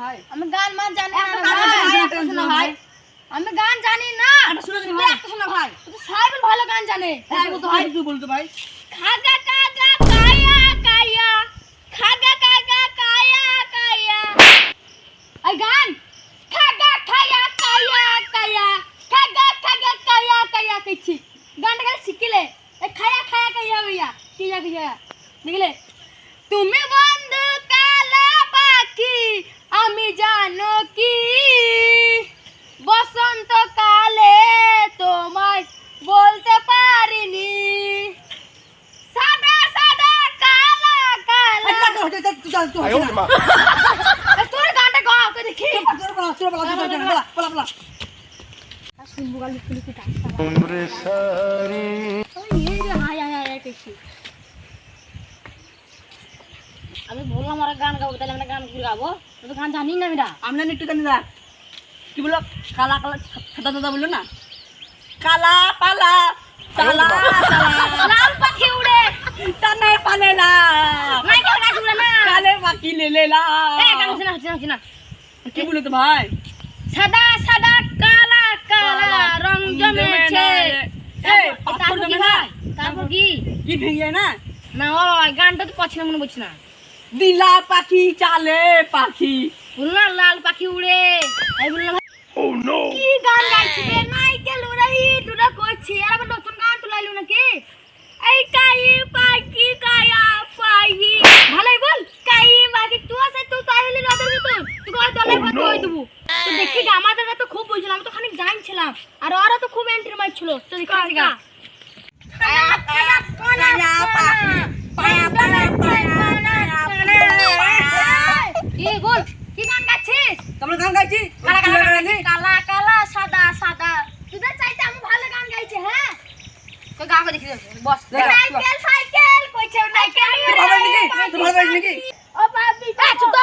ভাই আমি গান মান জানি না ভাই। আমি গান জানি না। একটা শুনে ভাই সাহেব ভালো গান জানে। হ্যাঁ বলতো ভাই। খাগা কাগা কায়া কায়া। খাগা কাগা কায়া কায়া। এই গান। খাগা খায়া কায়া কায়া। খাগা খাগা কায়া কায়া কইছি। গানটা শিখিলে। খায়া খায়া কায়া ভাইয়া কি যা কি যা। দেখলে তুমি বন্ধু কালা পাখি আমি জানো কি বসন্ত কালে তোমায় বলতে পারিনি সাদা সাদা কালা কালা আচ্ছা তো আমি বললাম আমরা গান গাবো তাহলে আমরা গান গাবো। তো গান জানি না মেয়েরা আমরা একটু গান দা কি বলো কালা কালা সাদা সাদা বলল না? কালা পালা কালা লাল পাখি উড়ে। কালে পাখি লে লে লা এ গান শোনা শোনা শোনা। কি বলল তো ভাই? সাদা সাদা কালা কালা রং জমেছে। এই তারপর পাথর কি জমে না তারপর কি? কি ভেঙে যায় না? না ও গানটা তো পছন্দ মনে পড়ছে না। দিলা পাখি চালে পাখি। বলল না লাল পাখি উড়ে। Oh কি গান গাইছি বে নাইকেল উড়াই দুটা কইছি আর আবার নতুন গান তুলাইলো নাকি এই কাই পাখি কায়া পাই ভালোই বল কাই পাখি তুই আছে তুই তাই হলি নদর ভিতর তুই কই দলে ভাত হই দেবো তো দেখি যে আমাদের তো খুব বলছিলাম আমি তো খানিক জানছিলাম আর ওরা তো খুব এন্ট্রি মারছিল তো দেখি আসি গা এই বল কি গান গাচ্ছিস? তোমরা গান গাইছি? কালা কালা সাদা সাদা। তোদের চাইতে আমি ভালো গান গাইছে হ্যাঁ? দেখি বস সাইকেল সাইকেল কইছে নাইকেল তোর ভালো নাকি? ও বাবি চুপ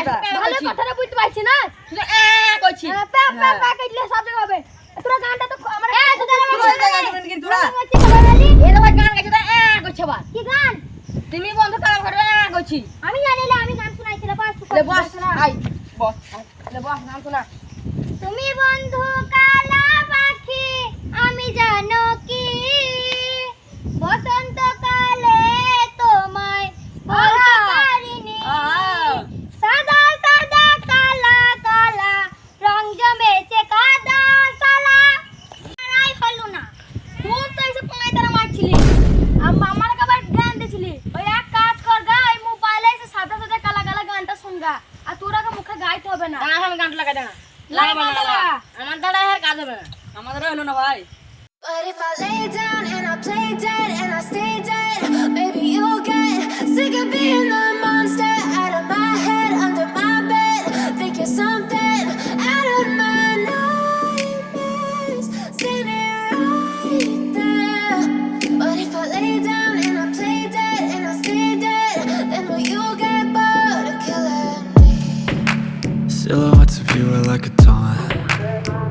ভালো কথাটা বুঝতে পারছি না? শুধু এ কইছি। প্যাপ প্যাপ। সব জায়গায় হবে। তোরা গানটা তো আমরা এ তোরা গান গান গান গান তোরা। এ তো গান গাইছে তো এ কইছে আবার। কি গান? তুমি বন্ধ করে এ কইছি আমি আমি গান শুনাইছিলাম বাস লে বস আই বস লে বস নাম শোনা। তুমি বন্ধু কালা পাখি আমি জানো কি বসন্ত কালে তোমায় বলতে পারিনি আহা। সাদা সাদা কালা কালা রং জমেছে কাদা সালা আড়াই হলো না খুব তো এসে পঙ্গাই তারা মারছিলি আম- আমার আবার গান দিছিলি ওই এক কাজ কর গা এই মোবাইলে এসে সাদা সাদা কালা কালা গানটা শুন গা আর তোর আগে মুখে গাইতে হবে গান লাগাই দেনা লাগাবো না, আমার দ্বারা আর কাজ হবে না। আমাদের হলো না ভাই। But if I lay down and I play dead and I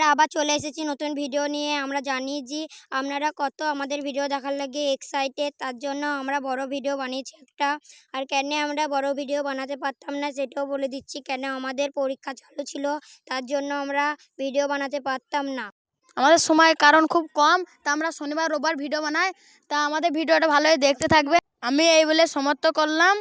আমরা আবার চলে এসেছি নতুন ভিডিও নিয়ে। আমরা জানি যে আপনারা কত আমাদের ভিডিও দেখার লাগে এক্সাইটেড তার জন্য আমরা বড় ভিডিও বানিয়েছি একটা। আর কেন আমরা বড় ভিডিও বানাতে পারতাম না সেটাও বলে দিচ্ছি, কেন আমাদের পরীক্ষা চালু ছিল, তার জন্য আমরা ভিডিও বানাতে পারতাম না। আমাদের সময় কারণ খুব কম, তা আমরা শনিবার, রোববার ভিডিও বানাই, তা আমাদের ভিডিওটা ভালোই দেখতে থাকবে। আমি এই বলে সমাপ্ত করলাম।